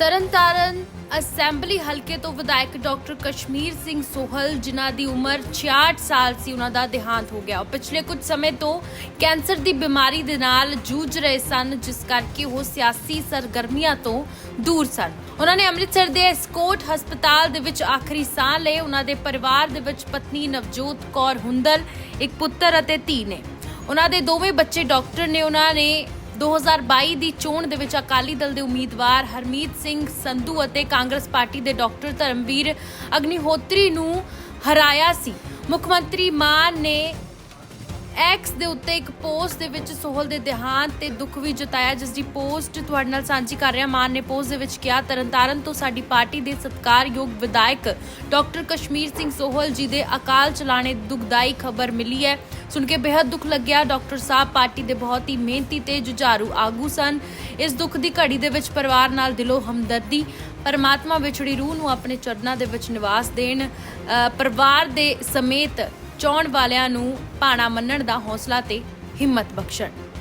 Tarn Taran assembly ਹਲਕੇ ਤੋਂ ਵਿਧਾਇਕ ਡਾਕਟਰ ਕਸ਼ਮੀਰ ਸਿੰਘ ਸੋਹਲ, ਜਿਨ੍ਹਾਂ ਦੀ ਉਮਰ 66 ਸਾਲ ਸੀ ਉਹਨਾਂ ਦਾ ਦੇਹਾਂਤ ਹੋ ਗਿਆ। ਉਹ ਪਿਛਲੇ ਕੁਝ ਸਮੇਂ ਤੋਂ ਕੈਂਸਰ ਦੀ ਬਿਮਾਰੀ ਦੇ ਨਾਲ ਜੂਝ ਰਹੇ ਸਨ, ਜਿਸ ਕਰਕੇ ਉਹ ਸਿਆਸੀ ਸਰਗਰਮੀਆਂ ਤੋਂ ਦੂਰ ਸਨ। ਉਹਨਾਂ ਨੇ ਅੰਮ੍ਰਿਤਸਰ ਦੇ ਐਸਕੋਟ ਹਸਪਤਾਲ ਦੇ ਵਿੱਚ ਆਖਰੀ ਸਾਹ ਲਏ। ਉਹਨਾਂ ਦੇ ਪਰਿਵਾਰ ਦੇ ਵਿੱਚ ਪਤਨੀ ਨਵਜੋਤ ਕੌਰ ਹੁੰਦਲ, ਇੱਕ ਪੁੱਤਰ ਅਤੇ ਧੀ ਨੇ। ਉਹਨਾਂ ਦੇ ਦੋਵੇਂ ਬੱਚੇ ਡਾਕਟਰ ਨੇ ਉਹਨਾਂ ਨੇ 2022 ਦੀ ਚੋਣ ਦੇ ਵਿੱਚ ਅਕਾਲੀ ਦਲ ਦੇ ਉਮੀਦਵਾਰ ਹਰਮੀਤ ਸਿੰਘ ਸੰਧੂ ਅਤੇ ਕਾਂਗਰਸ ਪਾਰਟੀ ਦੇ ਡਾਕਟਰ ਧਰਮਵੀਰ ਅਗਨੀਹੋਤਰੀ ਨੂੰ ਹਰਾਇਆ ਸੀ। ਮੁੱਖ ਮੰਤਰੀ ਮਾਨ ਨੇ ਐਕਸ ਦੇ ਉੱਤੇ ਇੱਕ ਪੋਸਟ ਦੇ ਵਿੱਚ ਸੋਹਲ ਦੇ ਦੇਹਾਂਤ ਤੇ ਦੁੱਖ ਵੀ ਜਤਾਇਆ, ਜਿਸ ਦੀ ਪੋਸਟ ਤੁਹਾਡੇ ਨਾਲ ਸਾਂਝੀ ਕਰ ਰਿਹਾ ਮਾਨ ਨੇ। ਪੋਸਟ ਦੇ ਵਿੱਚ ਕਿਹਾ, ਤਰਨਤਾਰਨ ਤੋਂ ਸਾਡੀ ਪਾਰਟੀ ਦੇ ਸਤਿਕਾਰਯੋਗ ਵਿਧਾਇਕ ਡਾਕਟਰ ਕਸ਼ਮੀਰ ਸਿੰਘ ਸੋਹਲ ਜੀ ਦੇ ਅਕਾਲ ਚਲਾਣੇ ਦੁਖਦਾਈ ਖਬਰ ਮਿਲੀ ਹੈ। ਸੁਣ ਕੇ ਬੇहद ਦੁੱਖ ਲੱਗਿਆ, ਡਾਕਟਰ ਸਾਹਿਬ ਪਾਰਟੀ ਦੇ ਬਹੁਤ ਹੀ ਮਿਹਨਤੀ ਤੇ ਜੁਝਾਰੂ ਆਗੂ ਸਨ। ਇਸ ਦੁੱਖ ਦੀ ਘੜੀ ਦੇ ਵਿੱਚ ਪਰਿਵਾਰ ਨਾਲ ਦਿਲੋਂ ਹਮਦਰਦੀ, ਪਰਮਾਤਮਾ ਵਿਛੜੀ ਰੂਹ ਨੂੰ ਆਪਣੇ ਚਰਨਾਂ ਦੇ ਵਿੱਚ ਨਿਵਾਸ ਦੇਣ ਪਰਿਵਾਰ ਦੇ ਸਮੇਤ ਚਾਹਣ ਵਾਲਿਆਂ ਨੂੰ ਭਾਣਾ ਮੰਨਣ ਦਾ ਹੌਸਲਾ ਤੇ ਹਿੰਮਤ ਬਖਸ਼ਣ।